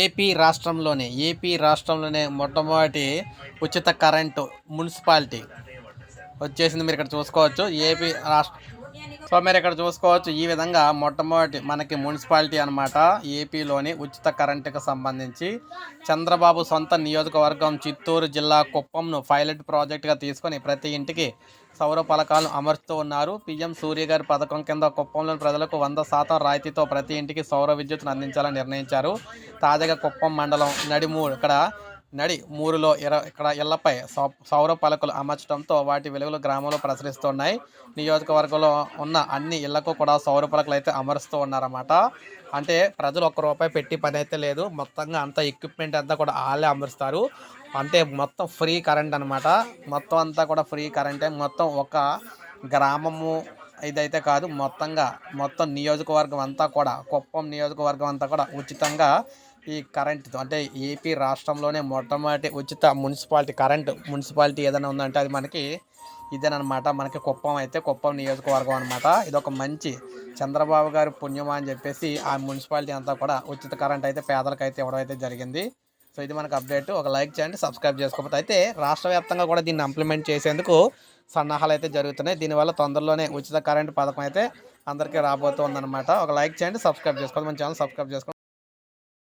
AP రాష్ట్రంలోనే AP రాష్ట్రంలోనే మొట్టమొదటి ఉచిత కరెంటు మున్సిపాలిటీ. వచ్చేసింది మీరు ఇక్కడ చూసుకోవచ్చు. ఏపీ రాష్ట్ర సో మీరు ఇక్కడ చూసుకోవచ్చు ఈ విధంగా మొట్టమొదటి మనకి మున్సిపాలిటీ అనమాట ఏపీలోని ఉచిత కరెంటుకు సంబంధించి చంద్రబాబు సొంత నియోజకవర్గం చిత్తూరు జిల్లా కుప్పంను పైలట్ ప్రాజెక్టుగా తీసుకొని ప్రతి ఇంటికి సౌర పలకాలను అమర్చుతూ ఉన్నారు. పిఎం సూర్య గారి పథకం కింద కుప్పంలోని ప్రజలకు వంద శాతం రాయితీతో ప్రతి ఇంటికి సౌర విద్యుత్తును అందించాలని నిర్ణయించారు. తాజాగా కుప్పం మండలం నడిమూడు ఇక్కడ నడి మూరులో ఎర ఇక్కడ ఇళ్ళపై సౌ- సౌర పలకలు అమర్చడంతో వాటి వెలుగులు గ్రామంలో ప్రసరిస్తున్నాయి. నియోజకవర్గంలో ఉన్న అన్ని ఇళ్ళకు కూడా సౌర పలకలు అయితే అమరుస్తూ ఉన్నారన్నమాట. అంటే ప్రజలు ఒక్క రూపాయి పెట్టి పని అయితే లేదు. మొత్తంగా అంత ఎక్విప్మెంట్ అంతా కూడా వాళ్ళే అమరుస్తారు. అంటే మొత్తం ఫ్రీ కరెంట్ అనమాట మొత్తం అంతా కూడా ఫ్రీ కరెంటే మొత్తం ఒక గ్రామము ఇదైతే కాదు. మొత్తంగా మొత్తం నియోజకవర్గం అంతా కూడా కుప్పం నియోజకవర్గం అంతా కూడా ఉచితంగా ఈ కరెంట్ అంటే ఏపీ రాష్ట్రంలోనే మొట్టమొదటి ఉచిత మున్సిపాలిటీ కరెంట్ మున్సిపాలిటీ ఏదైనా ఉందంటే అది మనకి ఇదేనమాట మనకి కుప్పం అయితే కుప్పం నియోజకవర్గం అనమాట ఇది ఒక మంచి చంద్రబాబు గారి పుణ్యమా అని చెప్పేసి ఆ మున్సిపాలిటీ అంతా కూడా ఉచిత కరెంట్ అయితే పేదలకు అయితే ఇవ్వడం అయితే జరిగింది. సో ఇది మనకు అప్డేట్ ఒక లైక్ చేయండి సబ్స్క్రైబ్ చేసుకోకపోతే అయితే రాష్ట్ర వ్యాప్తంగా కూడా దీన్ని ఇంప్లిమెంట్ చేసేందుకు సన్నాహాలు అయితే జరుగుతున్నాయి. దీనివల్ల తొందరలోనే ఉచిత కరెంట్ పథకం అయితే అందరికీ రాబోతుందన్నమాట. ఒక లైక్ చేయండి సబ్స్క్రైబ్ చేసుకోవాలి మన ఛానల్ సబ్స్క్రైబ్ చేసుకోండి.